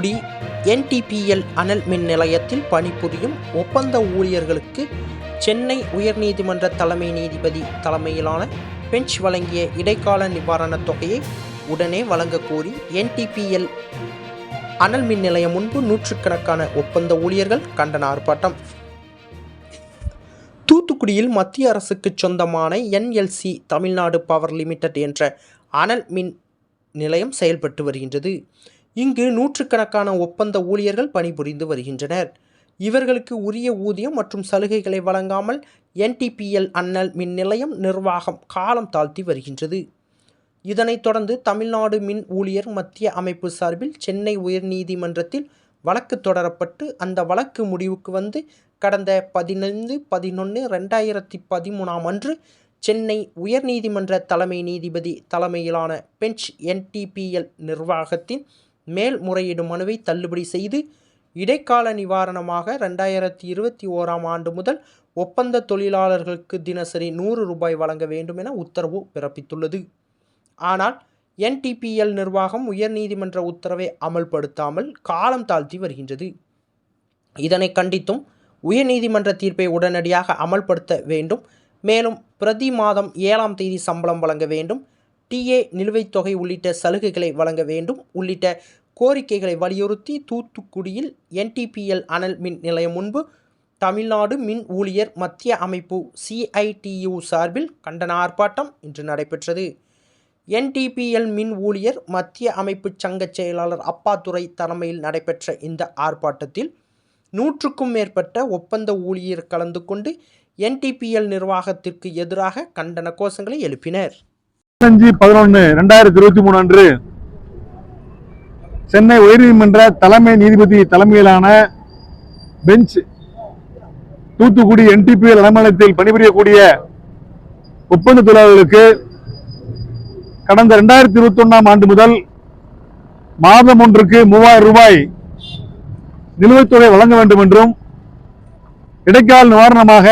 Thoothukudi NTPL அனல் மின் நிலையத்தில் பணிபுரியும் ஒப்பந்த ஊழியர்களுக்கு சென்னை உயர்நீதிமன்ற தலைமை நீதிபதி தலைமையிலான பெஞ்ச் வழங்கிய இடைக்கால நிவாரணத் தொகையை உடனே வழங்கக்கோரி என்டிபிஎல் அனல் மின் நிலையம் முன்பு நூற்றுக்கணக்கான ஒப்பந்த ஊழியர்கள் கண்டன ஆர்ப்பாட்டம். தூத்துக்குடியில் மத்திய அரசுக்கு சொந்தமான என்எல்சி தமிழ்நாடு பவர் லிமிடெட் என்ற அனல் மின் நிலையம் செயல்பட்டு வருகின்றது. இங்கு நூற்றுக்கணக்கான ஒப்பந்த ஊழியர்கள் பணிபுரிந்து வருகின்றனர். இவர்களுக்கு உரிய ஊதியம் மற்றும் சலுகைகளை வழங்காமல் என்டிபிஎல் அண்ணல் மின் நிலையம் நிர்வாகம் காலம் தாழ்த்தி வருகின்றது. இதனைத் தொடர்ந்து தமிழ்நாடு மின் ஊழியர் மத்திய அமைப்பு சார்பில் சென்னை உயர்நீதிமன்றத்தில் வழக்கு தொடரப்பட்டு அந்த வழக்கு முடிவுக்கு வந்து கடந்த பதினைந்து பதினொன்று ரெண்டாயிரத்தி பதிமூணாம் அன்று சென்னை உயர்நீதிமன்ற தலைமை நீதிபதி தலைமையிலான பெஞ்ச் என்டிபிஎல் நிர்வாகத்தின் மேல்முறையீடு மனுவை தள்ளுபடி செய்து இடைக்கால நிவாரணமாக ரெண்டாயிரத்தி இருபத்தி ஓராம் ஆண்டு முதல் ஒப்பந்த தொழிலாளர்களுக்கு தினசரி நூறு ரூபாய் வழங்க வேண்டும் என உத்தரவு பிறப்பித்துள்ளது. ஆனால் என்டிபிஎல் நிர்வாகம் உயர்நீதிமன்ற உத்தரவை அமல்படுத்தாமல் காலம் தாழ்த்தி வருகின்றது. இதனை கண்டித்தும் உயர்நீதிமன்ற தீர்ப்பை உடனடியாக அமல்படுத்த வேண்டும். மேலும் பிரதி மாதம் ஏழாம் தேதி சம்பளம் வழங்க வேண்டும். டிஏ நிலுவைத் தொகை உள்ளிட்ட சலுகைகளை வழங்க வேண்டும். உள்ளிட்ட கோரிக்கைகளை வலியுறுத்தி தூத்துக்குடியில் என்டிபிஎல் அனல் மின் நிலையம் முன்பு தமிழ்நாடு மின் ஊழியர் மத்திய அமைப்பு சிஐடியு சார்பில் கண்டன ஆர்ப்பாட்டம் இன்று நடைபெற்றது. என்டிபிஎல் மின் ஊழியர் மத்திய அமைப்பு சங்க செயலாளர் அப்பாதுரை தலைமையில் நடைபெற்ற இந்த ஆர்ப்பாட்டத்தில் நூற்றுக்கும் மேற்பட்ட ஒப்பந்த ஊழியர் கலந்து கொண்டு என்டிபிஎல் நிர்வாகத்திற்கு எதிராக கண்டன கோஷங்களை எழுப்பினர். பதினொன்று ரெண்டாயிரத்தி இருபத்தி மூணு அன்று சென்னை உயர்நீதிமன்ற தலைமை நீதிபதி தலைமையிலான பெஞ்ச் தூத்துக்குடி என்டிபிஎல் அலுவலகத்தில் பணிபுரியக்கூடிய ஒப்பந்த தொழிலாளர்களுக்கு கடந்த ரெண்டாயிரத்தி இருபத்தி ஒன்றாம் ஆண்டு முதல் மாதம் ஒன்றுக்கு மூவாயிரம் ரூபாய் நிலுவைத் தொகை வழங்க வேண்டும் என்றும் இடைக்கால நிவாரணமாக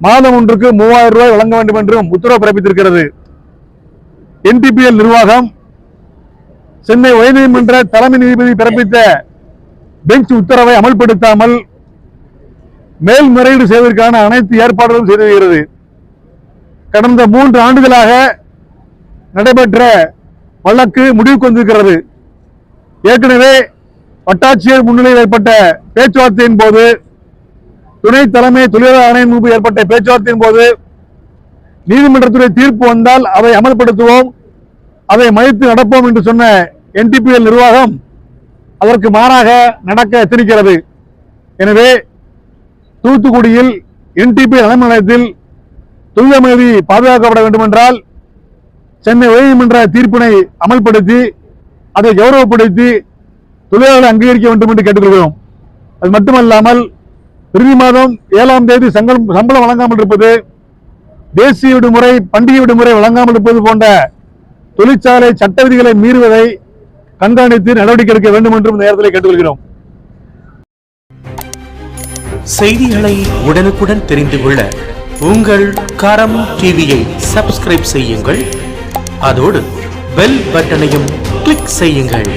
மாதம் ஒன்றுக்கு மூவாயிரம் ரூபாய் வழங்க வேண்டும் என்றும் உத்தரவு பிறப்பித்திருக்கிறது. என்டிபிஎல் நிர்வாகம் சென்னை உயர்நீதிமன்ற தலைமை நீதிபதி பிறப்பித்த பெஞ்ச் உத்தரவை அமல்படுத்தாமல் மேல்முறையீடு செய்வதற்கான அனைத்து ஏற்பாடுகளும் செய்து வருகிறது கடந்த மூன்று ஆண்டுகளாக நடைபெற்ற வழக்கு முடிவுக்கு வந்திருக்கிறது. ஏற்கனவே வட்டாட்சியர் முன்னிலையில் ஏற்பட்ட பேச்சுவார்த்தையின் போது துணை தலைமை தொழிலாளர் ஆணையம் முன்பு ஏற்பட்ட பேச்சுவார்த்தையின் போது நீதிமன்றத்துடைய தீர்ப்பு வந்தால் அதை அமல்படுத்துவோம். அதை மதித்து நடப்போம் என்று சொன்ன என்டிபிஎல் நிர்வாகம் அதற்கு மாறாக நடக்க எத்தனிக்கிறது எனவே தூத்துக்குடியில் என்டிபிஎல் தலைமை நிலையத்தில் தொழிலமைதி பாதுகாக்கப்பட வேண்டும் என்றால் சென்னை உயர்நீதிமன்ற தீர்ப்பினை அமல்படுத்தி அதை கௌரவப்படுத்தி தொழிலாளர்களை அங்கீகரிக்க வேண்டும் என்று கேட்டுக்கொள்கிறோம். அது மட்டுமல்லாமல் இறுதி மாதம் ஏழாம் தேதி சங்கம் சம்பளம் வழங்காமல் இருப்பது தேசிய விடுமுறை பண்டிகை விடுமுறை வழங்காமல் இருப்பது போன்ற தொழிற்சாலை சட்ட விதிகளை மீறுவதை கண்காணித்து நடவடிக்கை எடுக்க வேண்டும் என்றும் இந்த நேரத்தில் கேட்டுக்கொள்கிறோம். செய்திகளை உடனுக்குடன் தெரிந்து கொள்ள உங்கள் கரம் டிவியை சப்ஸ்கிரைப் செய்யுங்கள். அதோடு பெல் பட்டனையும் கிளிக் செய்யுங்கள்.